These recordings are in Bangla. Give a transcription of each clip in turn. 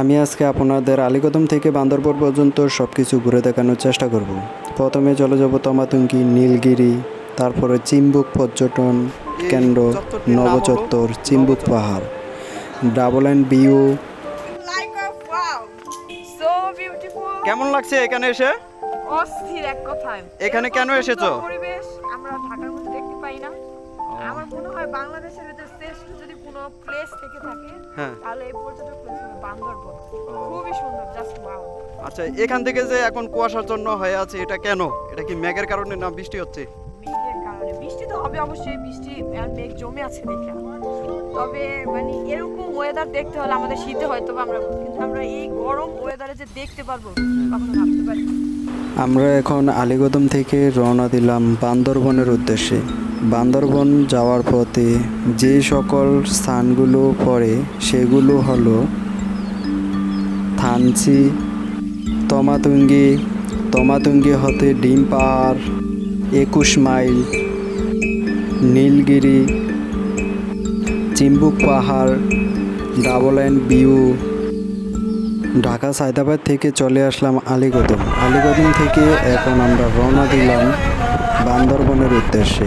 আমি আজকে আপনাদের আলিকদম থেকে বান্দরবন পর্যন্ত সব কিছু ঘুরে দেখানোর চেষ্টা করব। প্রথমে চলে যাব তমাতুঙ্গি নীলগিরি তারপরে চিম্বুক পর্যটন কেন্দ্র নবচত্বর চিম্বুক পাহাড়। ডাবল অ্যান্ড বিউ কেমন লাগছে এখানে এসে? অস্থির এক কথায়। এখানে কেন এসেছ? পরিবেশ আমরা ঢাকার মধ্যে দেখতে পাই না। আমার মনে হয় বাংলাদেশের ভিতরে শ্রেষ্ঠ যদি কোনো প্লেস থেকে থাকে হ্যাঁ। তাহলে এই পর্যটক বান্দরবন খুবই সুন্দর জাস্ট ওয়াও আচ্ছা এখান থেকে যে এখন কুয়াশার জন্য হয়ে আছে এটা কেন? এটা কি মেঘের কারণে না বৃষ্টি হচ্ছে? মেঘের কারণে। বৃষ্টি তো হবে অবশ্যই বৃষ্টি আর মেঘ জমে আছে দেখে তবে মানে এরকম ওয়েদার দেখতে হলে আমাদের শীতে হয়তো আমরা কিন্তু আমরা এই গরম ওয়েদারে যে দেখতে পারব কখনো ভাবতে পারি আমরা এখন আলিগদম থেকে রওনা দিলাম বান্দরবনের উদ্দেশ্যে। বান্দরবন যাওয়ার পথে যে সকল স্থানগুলো পড়ে সেগুলো হলো থানচি তমাতুঙ্গি তমাতুঙ্গি হতে ডিম পাহাড় একুশ মাইল। নীলগিরি, চিম্বুক পাহাড়, double and view. Dhaka Saydabad থেকে চলে আসলাম আলিগদম। আলিগদম থেকে এখন আমরা রওনা দিলাম বান্দরবনের উদ্দেশ্যে।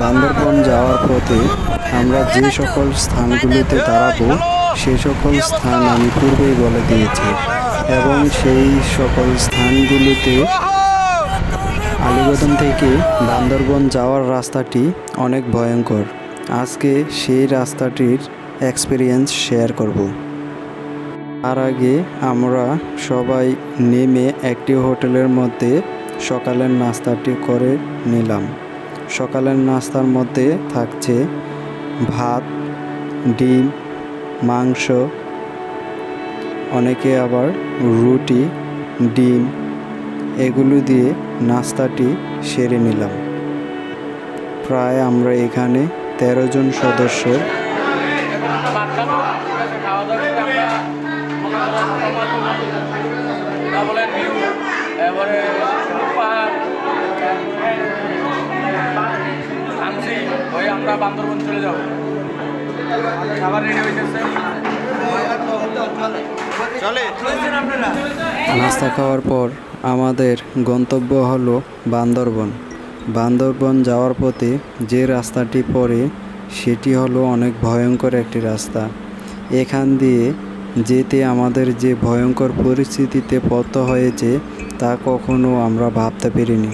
বান্দরবন যাওয়ার পথে আমরা যে সকল স্থানগুলিতে দাঁড়াবো সেই সকল স্থান আমি পূর্বেই বলে দিয়েছি এবং সেই সকল স্থানগুলিতে আলিগদম থেকে বান্দরবন যাওয়ার রাস্তাটি অনেক ভয়ঙ্কর। আজকে সেই রাস্তাটির এক্সপিরিয়েন্স শেয়ার করব। তার আগে আমরা সবাই নেমে একটি হোটেলের মধ্যে সকালের নাস্তাটি করে নিলাম। সকালের নাস্তার মধ্যে থাকছে ভাত, ডিম মাংস, অনেকে আবার রুটি, ডিম, এগুলো দিয়ে নাস্তাটি সেরে নিলাম। প্রায় আমরা এখানে তেরো জন সদস্য। ডাবলের ভিউ এবারে পাহাড় আনছি ওই আমরা বান্দরবন চলে যাব। নাস্তা খাওয়ার পর আমাদের গন্তব্য হলো বান্দরবন। বান্দরবন যাওয়ার পথে যে রাস্তাটি পড়ে, সেটি হলো অনেক ভয়ঙ্কর একটি রাস্তা। এখান দিয়ে যেতে আমাদের যে ভয়ঙ্কর পরিস্থিতিতে পড়তে হয়েছে, তা কখনো আমরা ভাবতে পারিনি।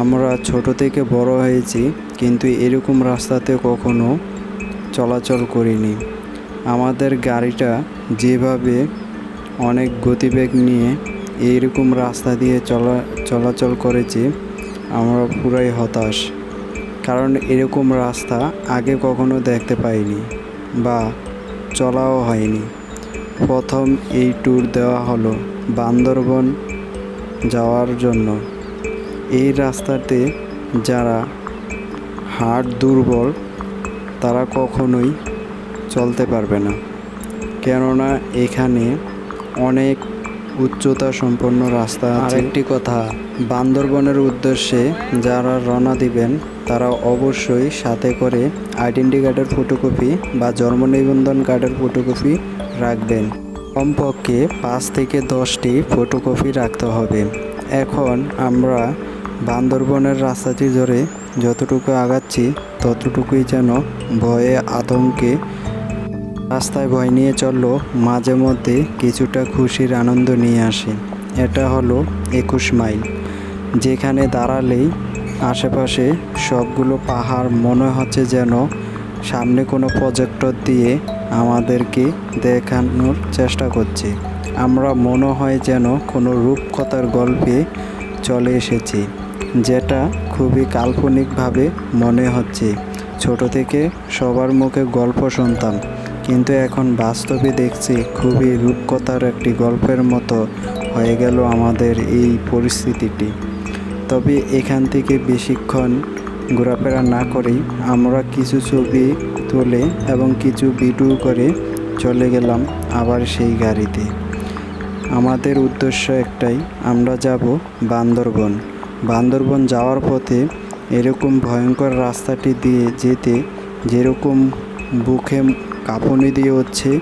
আমরা ছোট থেকে বড় হয়েছি, কিন্তু এরকম রাস্তাতে কখনো চলাচল করিনি। আমাদের গাড়িটা যেভাবে অনেক গতিবেগ নিয়ে এইরকম রাস্তা দিয়ে চলা, চলাচল করেছি, আমরা পুরাই হতাশ। কারণ এরকম রাস্তা আগে কখনো দেখতে পাইনি বা চলাও হয়নি। প্রথম এই ট্যুর দেওয়া হলো বান্দরবন যাওয়ার জন্য। এই রাস্তাতে যারা হার্ট দুর্বল তারা কখনোই চলতে পারবে না। কেননা এখানে অনেক উচ্চতা সম্পন্ন রাস্তা আরেকটি কথা, বান্দরবনের উদ্দেশ্যে যারা রওনা দিবেন, তারা অবশ্যই সাথে করে আইডেন্টি কার্ডের ফটোকপি বা জন্ম নিবন্ধন কার্ডের ফটোকপি রাখবেন। কমপক্ষে পাঁচ থেকে দশটি ফটোকপি রাখতে হবে। এখন আমরা বান্দরবনের রাস্তাটি ধরে যতটুকু আগাচ্ছি, ততটুকুই যেন ভয়ে আতঙ্কে রাস্তায় ভয় নিয়ে চলল, মাঝে মধ্যে কিছুটা খুশির আনন্দ নিয়ে আসে। এটা হলো একুশ মাইল। যেখানে দাঁড়ালেই আশেপাশে সবগুলো পাহাড় মনে হচ্ছে যেন সামনে কোনো প্রজেক্টর দিয়ে আমাদেরকে দেখানোর চেষ্টা করছে। আমরা মনে হয় যেন কোনো রূপকথার গল্পে চলে এসেছি। যেটা খুবই কাল্পনিকভাবে মনে হচ্ছে। ছোট থেকে সবার মুখে গল্প শুনতাম, কিন্তু এখন বাস্তবে দেখছি খুবই রূপকথার একটি গল্পের মতো হয়ে গেল আমাদের এই পরিস্থিতিটি। তবে এখান থেকে বেশিক্ষণ ঘোরাফেরা না করেই আমরা কিছু ছবি তুলে এবং কিছু ভিডিও করে চলে গেলাম আবার সেই গাড়িতে। আমাদের উদ্দেশ্য একটাই, আমরা যাব বান্দরবন। বান্দরবন যাওয়ার পথে এরকম ভয়ঙ্কর রাস্তাটি দিয়ে যেতে যেরকম বুকে কাঁপুনি দিয়ে হচ্ছে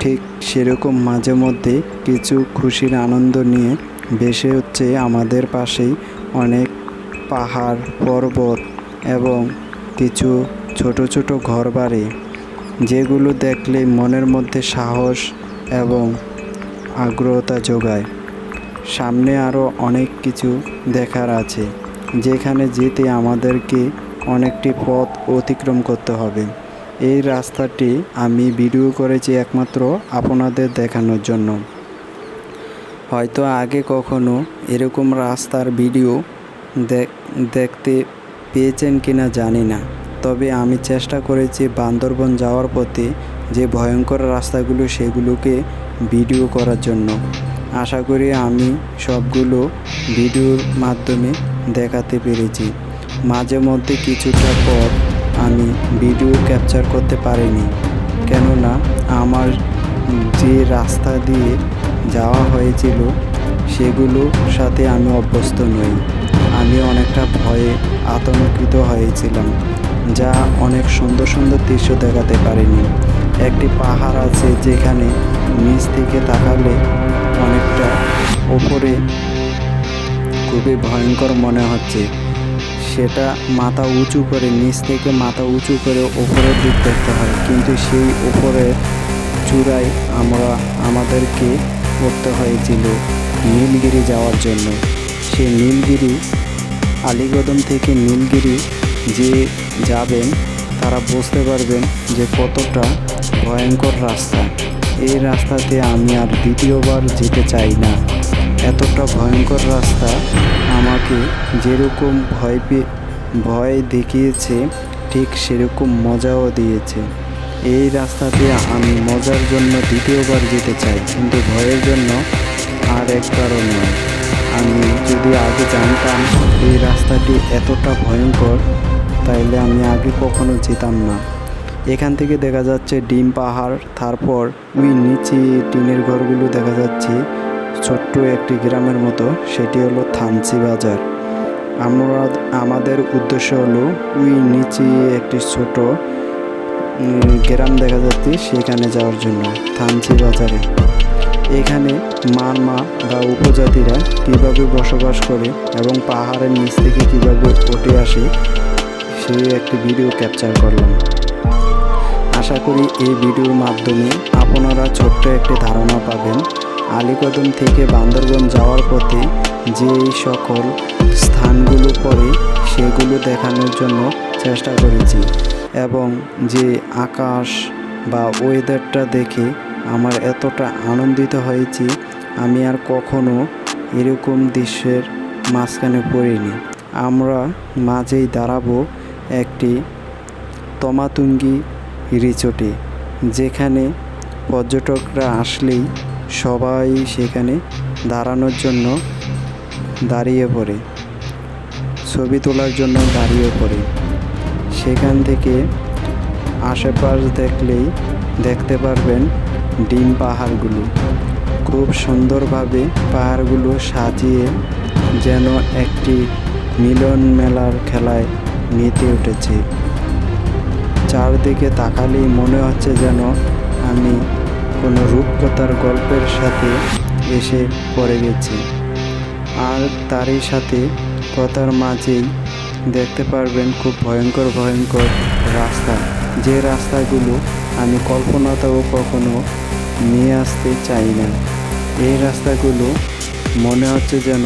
ঠিক সেরকম মাঝে মধ্যে কিছু খুশির আনন্দ নিয়ে ভেসে হচ্ছে আমাদের পাশেই অনেক পাহাড় পর্বত এবং কিছু ছোট ছোট ঘরবাড়ি, যেগুলো দেখলে মনের মধ্যে সাহস এবং আগ্রহতা যোগায় সামনে আরও অনেক কিছু দেখার আছে, যেখানে যেতে আমাদেরকে অনেকটি পথ অতিক্রম করতে হবে। এই রাস্তাটি আমি ভিডিও করেছি একমাত্র আপনাদের দেখানোর জন্য। হয়তো আগে কখনো এরকম রাস্তার ভিডিও দেখ- দেখতে পেয়েছেন কিনা জানি না, তবে আমি চেষ্টা করেছি বান্দরবন যাওয়ার পথে যে ভয়ঙ্কর রাস্তাগুলো সেগুলোকে ভিডিও করার জন্য। আশা করি আমি সবগুলো ভিডিওর মাধ্যমে দেখাতে পেরেছি। মাঝে মধ্যে কিছুটা পর আমি ভিডিও ক্যাপচার করতে পারিনি। কেননা আমার যে রাস্তা দিয়ে যাওয়া হয়েছিল সেগুলোর সাথে আমি অভ্যস্ত নই। আমি অনেকটা ভয়ে আতঙ্কিত হয়েছিলাম, যা অনেক সুন্দর সুন্দর দৃশ্য দেখাতে পারিনি। একটি পাহাড় আছে যেখানে নিচ থেকে তাকালে অনেকটা ওপরে খুবই ভয়ঙ্কর মনে হচ্ছে। সেটা মাথা উঁচু করে, নিচ থেকে মাথা উঁচু করে ওপরের দিক দেখতে হয় কিন্তু সেই ওপরের চূড়ায় আমরা, আমাদেরকে করতে হয়েছিল নীলগিরি যাওয়ার জন্য। সেই নীলগিরি আলিকদম থেকে নীলগিরি যে যাবেন, তারা বুঝতে পারবেন যে কতটা ভয়ঙ্কর রাস্তা। এই রাস্তাতে আমি আর দ্বিতীয়বার যেতে চাই না। এতটা ভয়ঙ্কর রাস্তা আমাকে যেরকম ভয় পেয়ে ভয় দেখিয়েছে, ঠিক সেরকম মজাও দিয়েছে। এই রাস্তাতে আমি মজার জন্য দ্বিতীয়বার যেতে চাই, কিন্তু ভয়ের জন্য আর এক কারণ নয়। আমি যদি আগে জানতাম এই রাস্তাটি এতটা ভয়ঙ্কর, তাইলে আমি আগে কখনো যেতাম না। এখান থেকে দেখা যাচ্ছে ডিম পাহাড়, তারপর ওই নিচে টিনের ঘরগুলো দেখা যাচ্ছে, ছোট্ট একটি গ্রামের মতো, সেটি হলো থানচি বাজার। আমরা, আমাদের উদ্দেশ্য হলো, ওই নিচে একটি ছোট গ্রাম দেখা যাচ্ছে সেখানে যাওয়ার জন্য, থানচি বাজারে। এখানে মারমা বা উপজাতিরা কীভাবে বসবাস করে এবং পাহাড়ের নিচ থেকে কীভাবে উঠে আসে সেই একটি ভিডিও ক্যাপচার করলাম। আশা করি এই ভিডিওর মাধ্যমে আপনারা ছোট্ট একটি ধারণা পাবেন। আলীকদম থেকে বান্দরবন যাওয়ার পথে যে সকল স্থানগুলো পড়ে, সেগুলো দেখানোর জন্য চেষ্টা করেছি এবং যে আকাশ বা ওয়েদারটা দেখে আমার এতটা আনন্দিত হয়েছি, আমি আর কখনো এরকম দৃশ্যের মাঝখানে পড়িনি। আমরা মাঝেই দাঁড়াবো একটি তমাতুঙ্গি রিচোর্টে যেখানে পর্যটকরা আসলেই সবাই সেখানে দাঁড়ানোর জন্য দাঁড়িয়ে পড়ে, ছবি তোলার জন্য দাঁড়িয়ে পড়ে। সেখান থেকে আশেপাশ দেখলেই দেখতে পারবেন ডিম পাহাড়গুলো। খুব সুন্দরভাবে পাহাড়গুলো সাজিয়ে যেন একটি মিলন মেলার খেলায় মেতে উঠেছে। চারদিকে তাকালেই মনে হচ্ছে যেন আমি কোনো রূপকথার গল্পের সাথে এসে পড়ে গেছি। আর তারই সাথে কথার মাঝেই দেখতে পারবেন খুব ভয়ঙ্কর ভয়ঙ্কর রাস্তা। যে রাস্তাগুলো আমি কল্পনাতেও কখনো নিয়ে আসতে চাই না। এই রাস্তাগুলো মনে হচ্ছে যেন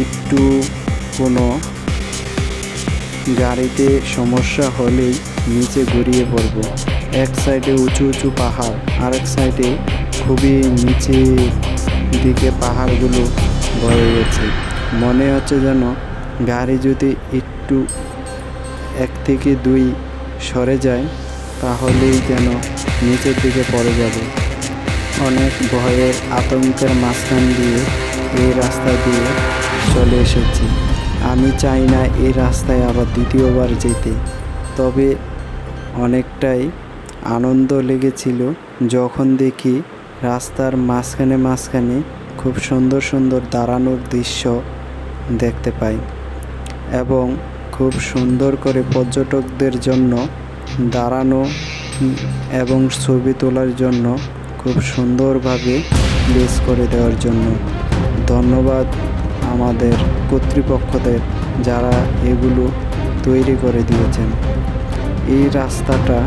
একটু কোনো গাড়িতে সমস্যা হলেই নিচে গড়িয়ে পড়ব। এক সাইডে উঁচু উঁচু পাহাড়, আরেক সাইডে খুবই নিচে দিকে পাহাড়গুলো বয়ে গেছে। মনে হচ্ছে যেন গাড়ি যদি একটু এক থেকে দুই সরে যায়, তাহলেই যেন নিচের দিকে পড়ে যাবে। অনেক ভয়ের আতঙ্কের মাঝখান দিয়ে এই রাস্তা দিয়ে চলে এসেছি। আমি চাই না এই রাস্তায় আবার দ্বিতীয়বার যেতে। তবে অনেকটাই আনন্দ লেগেছিল যখন দেখি রাস্তার মাঝখানে মাঝখানে খুব সুন্দর সুন্দর দাঁড়ানোর দৃশ্য দেখতে পাই এবং খুব সুন্দর করে পর্যটকদের জন্য দাঁড়ানো এবং ছবি তোলার জন্য খুব সুন্দরভাবে প্লেস করে দেওয়ার জন্য। ধন্যবাদ আমাদের কর্তৃপক্ষদের যারা এগুলো তৈরি করে দিয়েছেন। এই রাস্তাটা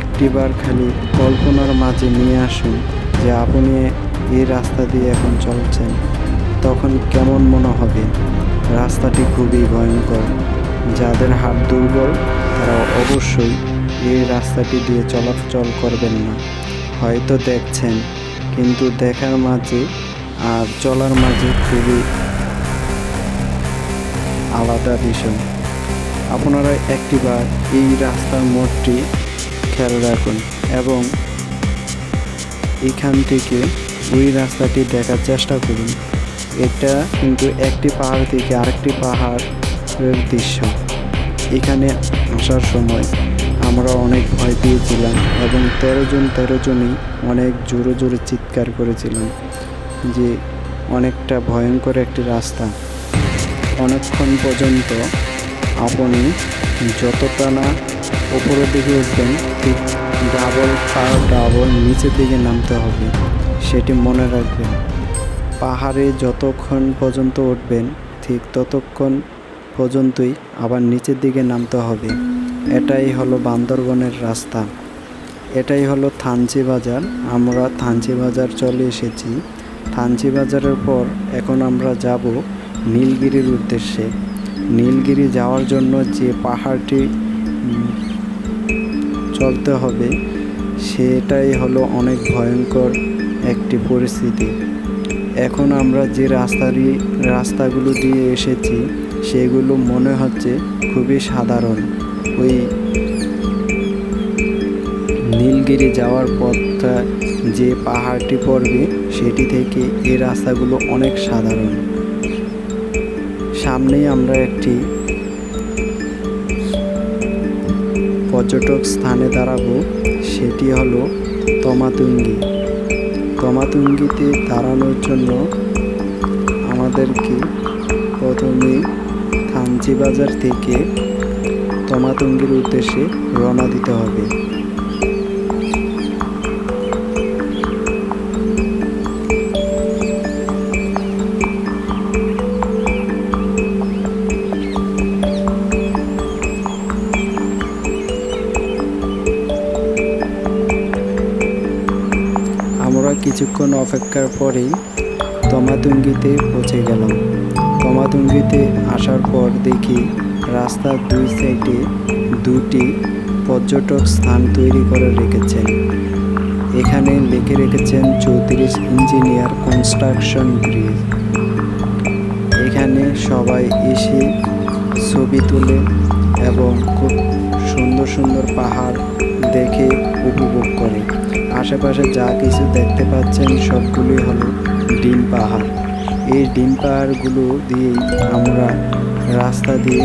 একটিবার খালি কল্পনার মাঝে নিয়ে আসুন যে আপনি এই রাস্তা দিয়ে এখন চলছেন। তখন কেমন মনে হবে? রাস্তাটি খুবই ভয়ঙ্কর। যাদের হাত দুর্বল তারা অবশ্যই এই রাস্তাটি দিয়ে চলাচল করবেন না। হয়তো দেখছেন, কিন্তু দেখার মাঝে আর চলার মাঝে খুবই আলাদা বিষয়। আপনারা একটিবার এই রাস্তার মোড়টি খেয়াল রাখুন এবং এখান থেকে ওই রাস্তাটি দেখার চেষ্টা করুন। এটা কিন্তু একটি পাহাড় থেকে আরেকটি পাহাড়ের দৃশ্য। এখানে আসার সময় আমরা অনেক ভয় পেয়েছিলাম এবং তেরো জন, তেরো জনই অনেক জোরে জোরে চিৎকার করেছিলাম যে অনেকটা ভয়ঙ্কর একটি রাস্তা। অনেকক্ষণ পর্যন্ত আপনি যতটা না উপরের দিকে উঠবেন, ঠিক ডাবল পার ডাবল নিচের দিকে নামতে হবে, সেটি মনে রাখবেন। পাহাড়ে যতক্ষণ পর্যন্ত উঠবেন, ঠিক ততক্ষণ পর্যন্তই আবার নিচের দিকে নামতে হবে। এটাই হলো বান্দরবনের রাস্তা। এটাই হলো থানচি বাজার। আমরা থানচি বাজার চলে এসেছি। থানচি বাজারের পর এখন আমরা যাব নীলগিরির উদ্দেশ্যে। নীলগিরি যাওয়ার জন্য যে পাহাড়টি চলতে হবে, সেটাই হলো অনেক ভয়ঙ্কর একটি পরিস্থিতি। এখন আমরা যে রাস্তারই রাস্তাগুলো দিয়ে এসেছি, সেগুলো মনে হচ্ছে খুবই সাধারণ। ওই নীলগিরি যাওয়ার পথটা, যে পাহাড়টি পড়বে, সেটি থেকে এই রাস্তাগুলো অনেক সাধারণ। সামনেই আমরা একটি পর্যটক স্থানে দাঁড়াবো, সেটি হলো তমাতুঙ্গি। তমাতুঙ্গিতে দাঁড়ানোর জন্য আমাদেরকে প্রথমে থানচি বাজার থেকে তমাতুঙ্গির উদ্দেশ্যে রওনা দিতে হবে। কিছুক্ষণ অপেক্ষার পরেই তমাতুঙ্গিতে পৌঁছে গেলাম। তমাতুঙ্গিতে আসার পর দেখি রাস্তার দুই সাইডে দুটি পর্যটক স্থান তৈরি করে রেখেছেন। এখানে লিখে রেখেছেন চৌত্রিশ ইঞ্জিনিয়ার কনস্ট্রাকশন ব্রিজ। এখানে সবাই এসে ছবি তুলে এবং খুব সুন্দর সুন্দর পাহাড় দেখে উপভোগ করে। আশেপাশে যা কিছু দেখতে পাচ্ছেন সবগুলোই হলো ডিম পাহাড়। এই ডিম পাহাড়গুলো দিয়েই আমরা রাস্তা দিয়ে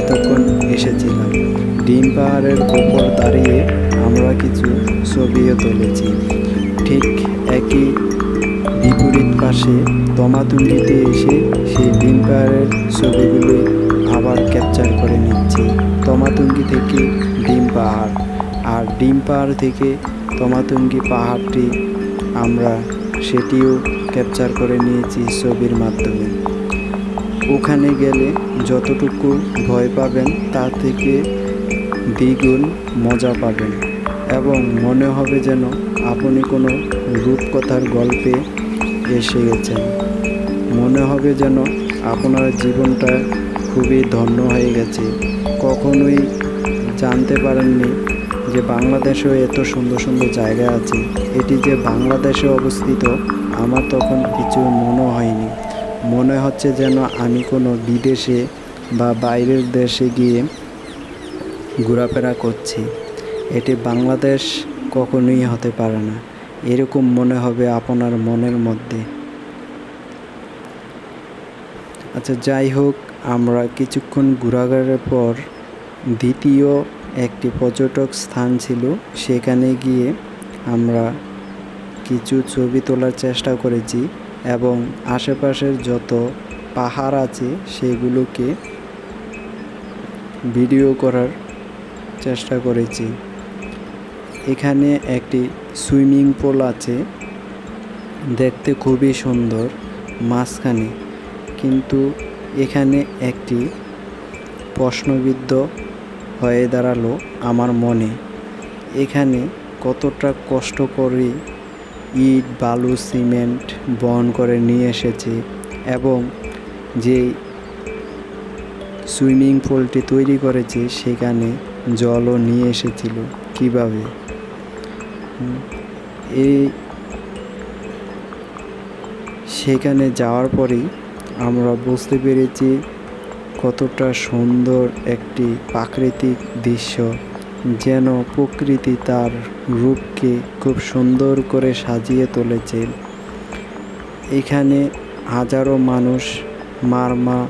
এতক্ষণ এসেছিলাম। ডিম পাহাড়ের উপর দাঁড়িয়ে আমরা কিছু ছবিও তুলেছি। ঠিক একই বিপরীত পাশে তমাতুঙ্গিতে এসে সেই ডিম পাহাড়ের ছবিগুলো আবার ক্যাপচার করে নিচ্ছি। তমাতুঙ্গি থেকে ডিম পাহাড়। আর ডিম পাহাড় থেকে তমাতুঙ্গি পাহাড়টি আমরা সেটিও ক্যাপচার করে নিয়েছি ছবির মাধ্যমে। ওখানে গেলে যতটুকু ভয় পাবেন তার থেকে দ্বিগুণ মজা পাবেন এবং মনে হবে যেন আপনি কোনো রূপকথার গল্পে এসে গেছেন। মনে হবে যেন আপনার জীবনটা খুবই ধন্য হয়ে গেছে। কখনোই জানতে পারেননি যে বাংলাদেশেও এত সুন্দর সুন্দর জায়গা আছে, এটি যে বাংলাদেশে অবস্থিত, আমার তখন কিছু মনে হয়নি। মনে হচ্ছে যেন আমি কোনো বিদেশে বা বাইরের দেশে গিয়ে ঘোরাফেরা করছি। এটি বাংলাদেশ কখনোই হতে পারে না, এরকম মনে হবে আপনার মনের মধ্যে। আচ্ছা যাই হোক, আমরা কিছুক্ষণ ঘোরাঘুরের পর দ্বিতীয় একটি পর্যটক স্থান ছিল। সেখানে গিয়ে আমরা কিছু ছবি তোলার চেষ্টা করেছি এবং আশেপাশের যত পাহাড় আছে সেগুলোকে ভিডিও করার চেষ্টা করেছি। এখানে একটি সুইমিং পুল আছে। দেখতে খুবই সুন্দর মাঝখানে। কিন্তু এখানে একটি প্রশ্নবিদ্ধ হয়ে দাঁড়াল আমার মনে। এখানে কতটা কষ্ট করে ইট, বালু, সিমেন্ট বহন করে নিয়ে এসেছে এবং যে সুইমিং পুলটি তৈরি করেছে সেখানে জলও নিয়ে এসেছিল। কীভাবে? এই সেখানে যাওয়ার পরেই আমরা বুঝতে পেরেছি কতটা সুন্দর একটি প্রাকৃতিক দৃশ্য, যেন প্রকৃতি তার রূপকে খুব সুন্দর করে সাজিয়ে তুলেছে। এখানে হাজারো মানুষ, মারমা,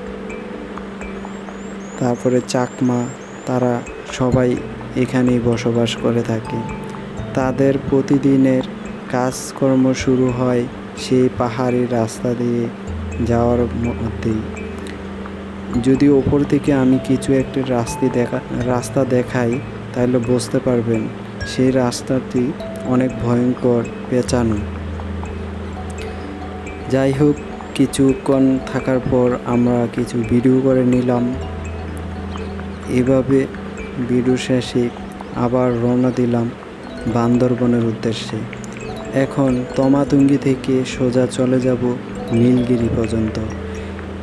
তারপরে চাকমা, তারা সবাই এখানেই বসবাস করে থাকে। তাদের প্রতিদিনের কাজকর্ম শুরু হয় সেই পাহাড়ি রাস্তা দিয়ে যাওয়ার মধ্যেই। যদি ওপর থেকে আমি কিছু একটি রাস্তা দেখা, রাস্তা দেখাই, তাহলে বুঝতে পারবেন সেই রাস্তাটি অনেক ভয়ঙ্কর, পেঁচানো। যাই হোক, কিছুক্ষণ থাকার পর আমরা কিছু ভিডিও করে নিলাম। এভাবে ভিডিও শেষে আবার রওনা দিলাম বান্দরবনের উদ্দেশ্যে। এখন তমাতুঙ্গি থেকে সোজা চলে যাব নীলগিরি পর্যন্ত।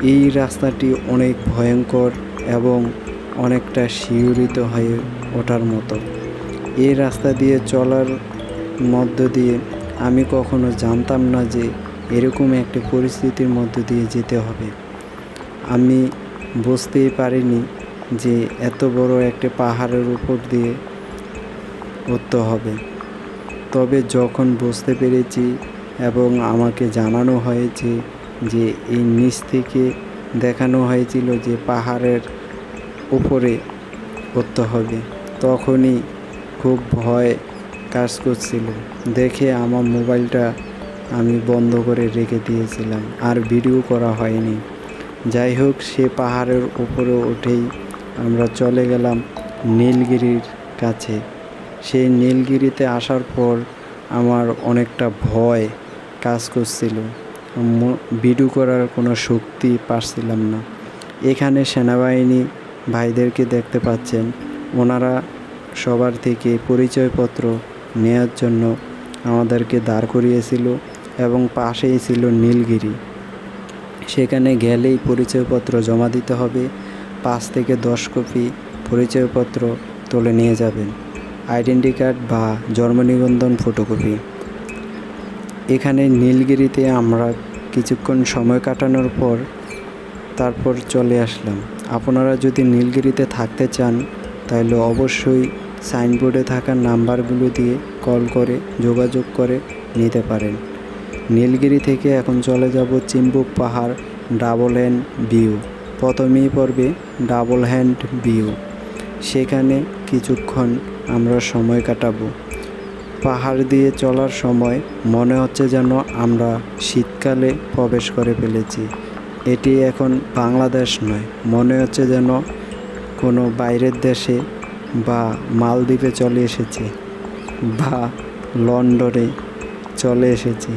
এই রাস্তাটি অনেক ভয়ঙ্কর এবং অনেকটা শিউরিত হয়ে ওঠার মতো। এই রাস্তা দিয়ে চলার মধ্য দিয়ে আমি কখনো জানতাম না যে এরকম একটি পরিস্থিতির মধ্য দিয়ে যেতে হবে। আমি বুঝতেই পারিনি যে এত বড় একটি পাহাড়ের উপর দিয়ে উঠতে হবে। তবে যখন বুঝতে পেরেছি এবং আমাকে জানানো হয়েছে যে এই নিচ থেকে দেখানো হয়েছিল যে পাহাড়ের উপরে উঠতে হবে, তখনই খুব ভয় কাজ করছিল। দেখে আমার মোবাইলটা আমি বন্ধ করে রেখে দিয়েছিলাম, আর ভিডিও করা হয়নি। যাই হোক, সে পাহাড়ের উপরে উঠেই আমরা চলে গেলাম নীলগিরির কাছে। সেই নীলগিরিতে আসার পর আমার অনেকটা ভয় কাজ করছিল। ভিডিও করার কোনো শক্তি পাচ্ছিলাম না। এখানে সেনাবাহিনী ভাইদেরকে দেখতে পাচ্ছেন। ওনারা সবার থেকে পরিচয়পত্র নেওয়ার জন্য আমাদেরকে দাঁড় করিয়েছিল এবং পাশেই ছিল নীলগিরি। সেখানে গেলেই পরিচয়পত্র জমা দিতে হবে। পাঁচ থেকে দশ কপি পরিচয়পত্র তুলে নিয়ে যাবেন। আইডেন্টি কার্ড বা জন্ম নিবন্ধন ফটোকপি। এখানে নীলগিরিতে আমরা কিছুক্ষণ সময় কাটানোর পর তারপর চলে আসলাম। আপনারা যদি নীলগিরিতে থাকতে চান, তাহলে অবশ্যই সাইনবোর্ডে থাকা নাম্বারগুলো দিয়ে কল করে যোগাযোগ করে নিতে পারেন। নীলগিরি থেকে এখন চলে যাব চিম্বুক পাহাড় ডাবল হ্যান্ড ভিউ। প্রথমেই পড়বে ডাবল হ্যান্ড ভিউ। সেখানে কিছুক্ষণ আমরা সময় কাটাবো। পাহাড় দিয়ে চলার সময় মনে হচ্ছে যেন আমরা শীতকালে প্রবেশ করে ফেলেছি। এটি এখন বাংলাদেশ নয়। মনে হচ্ছে যেন কোনো বাইরের দেশে বা মালদ্বীপে চলে এসেছি বা লন্ডনে চলে এসেছি।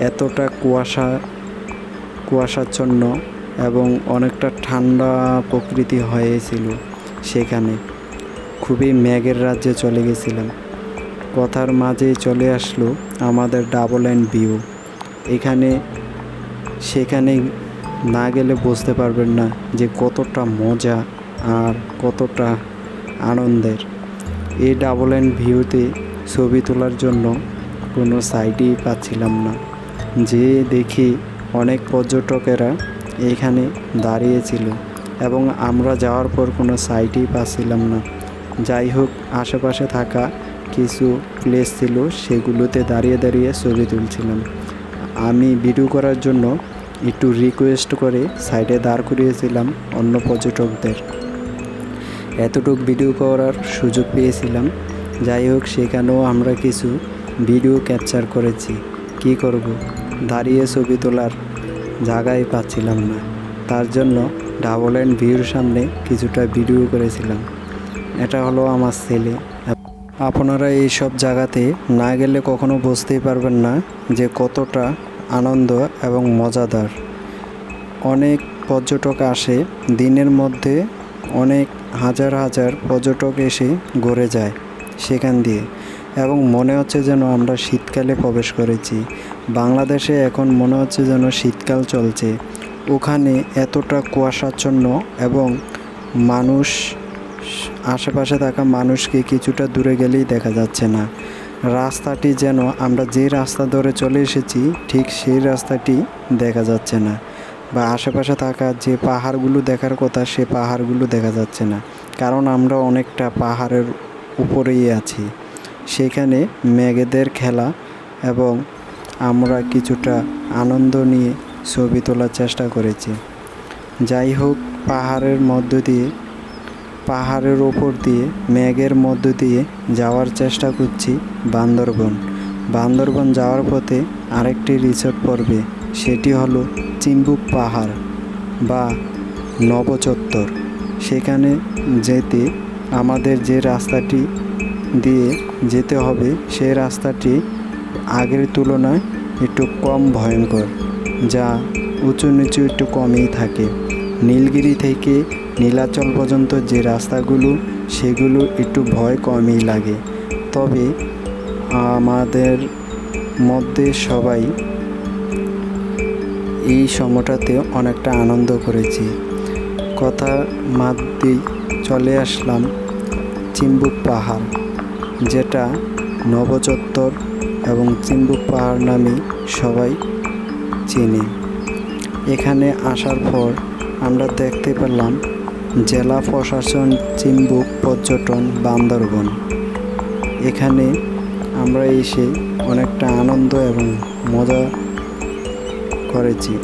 এতটা কুয়াশা, কুয়াশাচ্ছন্ন এবং অনেকটা ঠান্ডা প্রকৃতি হয়েছিল সেখানে। খুবই ম্যাগের রাজ্যে চলে গেছিলাম। কথার মাঝেই চলে আসলো আমাদের ডাবল অ্যান্ড ভিউ এখানে, সেখানে না গেলে বুঝতে পারবেন না যে কতটা মজা আর কতটা আনন্দের। এই ডাবল অ্যান্ড ভিউতে ছবি তোলার জন্য কোনো সাইডই পাচ্ছিলাম না। যে দেখি অনেক পর্যটকেরা এখানে দাঁড়িয়েছিল এবং আমরা যাওয়ার পর কোনো সাইটই পাচ্ছিলাম না। যাই হোক, আশেপাশে থাকা কিছু প্লেস ছিল, সেগুলোতে দাঁড়িয়ে দাঁড়িয়ে ছবি তুলছিলাম। আমি ভিডিও করার জন্য একটু রিকোয়েস্ট করে সাইডে দাঁড় করিয়েছিলাম অন্য পর্যটকদের। এতটুক ভিডিও করার সুযোগ পেয়েছিলাম। যাই হোক, সেখানেও আমরা কিছু ভিডিও ক্যাপচার করেছি। কি করব? দাঁড়িয়ে ছবি তোলার জায়গায় পাচ্ছিলাম না। তার জন্য ডাবল অ্যান্ড ভিউর সামনে কিছুটা ভিডিও করেছিলাম। এটা হলো আমার ছেলে। আপনারা এই সব জায়গাতে না গেলে কখনো বুঝতেই পারবেন না যে কতটা আনন্দ এবং মজাদার। অনেক পর্যটক আসে, দিনের মধ্যে অনেক হাজার হাজার পর্যটক এসে ঘুরে যায় সেখান দিয়ে এবং মনে হচ্ছে যেন আমরা শীতকালে প্রবেশ করেছি। বাংলাদেশে এখন মনে হচ্ছে যেন শীতকাল চলছে। ওখানে এতটা কুয়াশাচ্ছন্ন এবং মানুষ আশেপাশে থাকা মানুষকে কিছুটা দূরে গেলেই দেখা যাচ্ছে না। রাস্তাটি যেন আমরা যে রাস্তা ধরে চলে এসেছি, ঠিক সেই রাস্তাটি দেখা যাচ্ছে না। বা আশেপাশে থাকা যে পাহাড়গুলো দেখার কথা, সে পাহাড়গুলো দেখা যাচ্ছে না। কারণ আমরা অনেকটা পাহাড়ের উপরেই আছি। সেখানে মেঘেদের খেলা এবং আমরা কিছুটা আনন্দ নিয়ে ছবি তোলার চেষ্টা করেছি। যাই হোক, পাহাড়ের মধ্য দিয়ে পাহাড়ের ওপর দিয়ে, মেঘের মধ্য দিয়ে যাওয়ার চেষ্টা করছি বান্দরবন। বান্দরবন যাওয়ার পথে আরেকটি রিসোর্ট পড়বে, সেটি হলো চিম্বুক পাহাড় বা নবচত্বর। সেখানে যেতে আমাদের যে রাস্তাটি দিয়ে যেতে হবে, সেই রাস্তাটি আগের তুলনায় একটু কম ভয়ঙ্কর, যা উঁচু নিচু একটু কমই থাকে। নীলগিরি থেকে নীলাচল পর্যন্ত যে রাস্তাগুলো, সেগুলো একটু ভয় কমই লাগে। তবে আমাদের মধ্যে সবাই এই সময়টাতে অনেকটা আনন্দ করেছি। কথা মাধ্যেই চলে আসলাম চিম্বুক পাহাড়, যেটা নবচত্বর এবং চিম্বুক পাহাড় নামে সবাই চিনি। এখানে আসার পর আমরা দেখতে পেলাম জেলা প্রশাসন চিম্বুক পর্যটন বান্দরবন। এখানে আমরা এসে অনেকটা আনন্দ এবং মজা করেছি।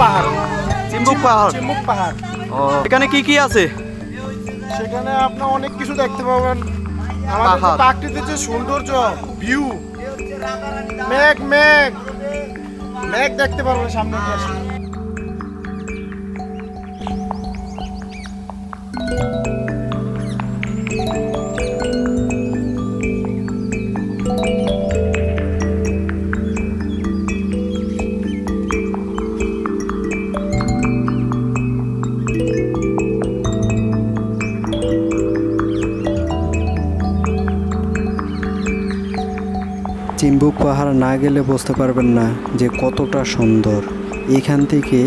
পাহাড়। চিম্বুক পাহাড়। চিম্বুক পাহাড়। ও এখানে কি কি আছে? সেখানে আপনি অনেক কিছু দেখতে পাবেন। আমাদের প্রাকৃতিক যে সৌন্দর্য ভিউ মেঘ মেঘ। মেঘ দেখতে পারবেন সামনে আসলে। চিম্বুক পাহাড় না গেলে বুঝতে পারবেন না যে কতটা সুন্দর। এখান থেকে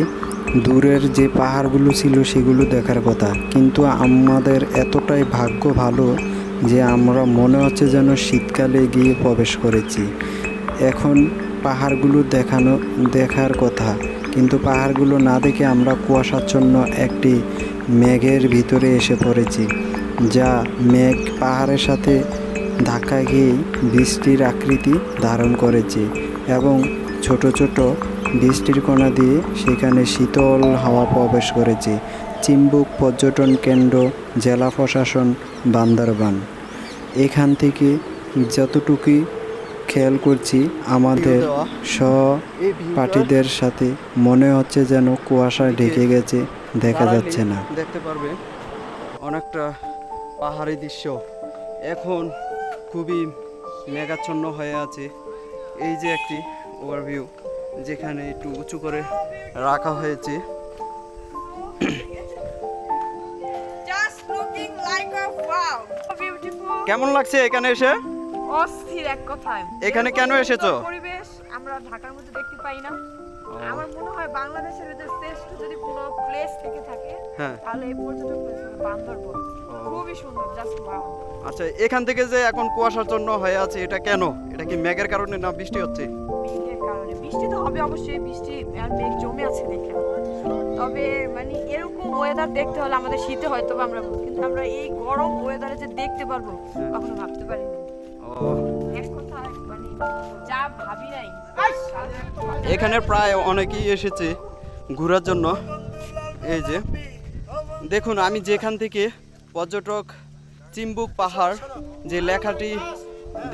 দূরের যে পাহাড়গুলো ছিল সেগুলো দেখার কথা। কিন্তু আমাদের এতটাই ভাগ্য ভালো যে আমরা মনে হচ্ছে যেন শীতকালে গিয়ে প্রবেশ করেছি। এখন পাহাড়গুলো দেখানো, দেখার কথা। কিন্তু পাহাড়গুলো না দেখে আমরা কুয়াশাচ্ছন্ন একটি মেঘের ভিতরে এসে পড়েছি। যা মেঘ পাহাড়ের সাথে ধাক্কা খেয়েই বৃষ্টির আকৃতি ধারণ করেছে এবং ছোট ছোট বৃষ্টির কণা দিয়ে সেখানে শীতল হাওয়া প্রবেশ করেছে। চিম্বুক পর্যটন কেন্দ্র জেলা প্রশাসন বান্দরবান। এখান থেকে যতটুকুই খেয়াল করছি আমাদের সহপাঠীদের সাথে মনে হচ্ছে যেন কুয়াশায় ঢেকে গেছে দেখা যাচ্ছে না। দেখতে পারবে। অনেকটা পাহাড়ি দৃশ্য। এখন খুবই মেঘাচ্ছন্ন হয়ে আছে। এই যে একটি ওভারভিউ যেখানে একটু উঁচু করে রাখা হয়েছে. কেমন লাগছে এখানে এসে? অস্থির এক কথায়। এখানে কেন এসেছ? পরিবেশ আমরা ঢাকার মধ্যে দেখতে পাই না। আমার মনে হয় বাংলাদেশের ভিতরে শ্রেষ্ঠ যদি কোনো প্লেস থেকে থাকে হ্যাঁ। তাহলে এই পর্যটক বান্দরবন। খুবই সুন্দর জাস্ট ওয়াও আচ্ছা এখান থেকে যে এখন কুয়াশার জন্য হয়ে আছে এটা কেন? এটা কি মেঘের কারণে না বৃষ্টি হচ্ছে? মেঘের কারণে। বৃষ্টি তো হবে অবশ্যই বৃষ্টি আর মেঘ জমে আছে দেখে। তবে মানে এরকম ওয়েদার দেখতে হলে আমাদের শীতে হয়তো বা আমরা কিন্তু আমরা এই গরম ওয়েদারে যে দেখতে পারব কখনো ভাবতে পারিনি। ও। এক মানে যা ভাবি নাই। এখানে প্রায় অনেকেই এসেছে ঘোরার জন্য। এই যে দেখুন আমি যেখান থেকে পর্যটক চিম্বুক পাহাড় যে লেখাটি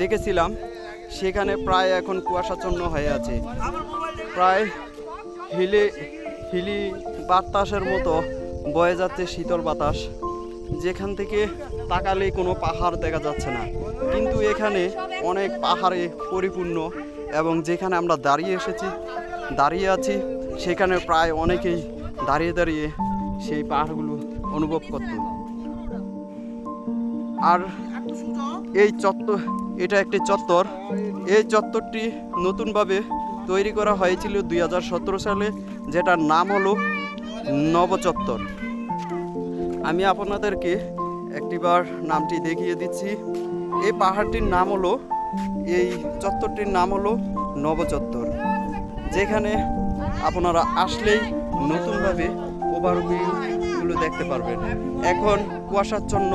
দেখেছিলাম, সেখানে প্রায় এখন কুয়াশাচ্ছন্ন হয়ে আছে। প্রায় হিলি হিলি বাতাসের মতো বয়ে যাচ্ছে শীতল বাতাস। যেখান থেকে তাকালেই কোনো পাহাড় দেখা যাচ্ছে না। কিন্তু এখানে অনেক পাহাড়ে পরিপূর্ণ এবং যেখানে আমরা দাঁড়িয়ে এসেছি, দাঁড়িয়ে আছি, সেখানে প্রায় অনেকেই দাঁড়িয়ে দাঁড়িয়ে সেই পাহাড়গুলো অনুভব করত। আর এই চত্বর এটা একটি চত্বর। এই চত্বরটি নতুনভাবে তৈরি করা হয়েছিল দুই হাজার সতেরো সালে, যেটার নাম হলো নবচত্বর। আমি আপনাদেরকে একটিবার নামটি দেখিয়ে দিচ্ছি। এই পাহাড়টির নাম হলো, এই চত্বরটির নাম হলো নবচত্বর, যেখানে আপনারা আসলেই নতুনভাবে ওভারভিউগুলো দেখতে পারবেন। এখন কুয়াশাচ্ছন্ন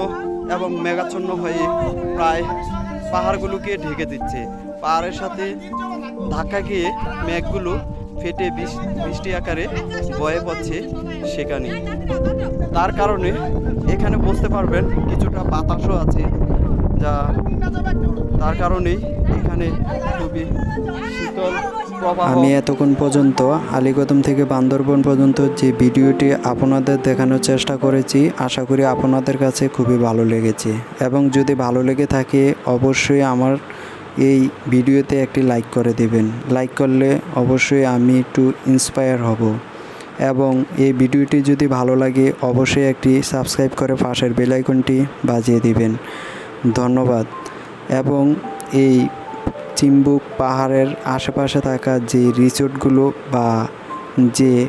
এবং মেঘাচ্ছন্ন হয়ে প্রায় পাহাড়গুলোকে ঢেকে দিচ্ছে। পাহাড়ের সাথে ধাক্কা খেয়ে মেঘগুলো ফেটে বৃষ- বৃষ্টি আকারে বয়ে পড়ছে সেখানে। তার কারণে এখানে বুঝতে পারবেন, কিছুটা বাতাসও আছে। যা তার কারণেই এখানে খুবই শীতল আমি এতক্ষণ পর্যন্ত আলিগদম থেকে বান্দরবন পর্যন্ত যে ভিডিওটি আপনাদের দেখানোর চেষ্টা করেছি, আশা করি আপনাদের কাছে খুবই ভালো লেগেছে। এবং যদি ভালো লেগে থাকে, অবশ্যই আমার এই ভিডিওতে একটি লাইক করে দেবেন। লাইক করলে অবশ্যই আমি একটু ইন্সপায়ার হব। এবং এই ভিডিওটি যদি ভালো লাগে, অবশ্যই একটি সাবস্ক্রাইব করে পাশের বেল আইকনটি বাজিয়ে দিবেন। ধন্যবাদ। এবং এই চিম্বুক পাহাড়ের আশেপাশে থাকা যে রিসোর্টগুলো বা যে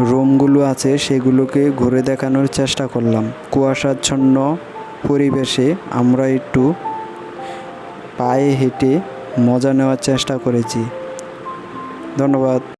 রুমগুলো আছে, সেগুলোকে ঘুরে দেখানোর চেষ্টা করলাম। কুয়াশাচ্ছন্ন পরিবেশে আমরা একটু পায়ে হেঁটে মজা নেওয়ার চেষ্টা করেছি। ধন্যবাদ।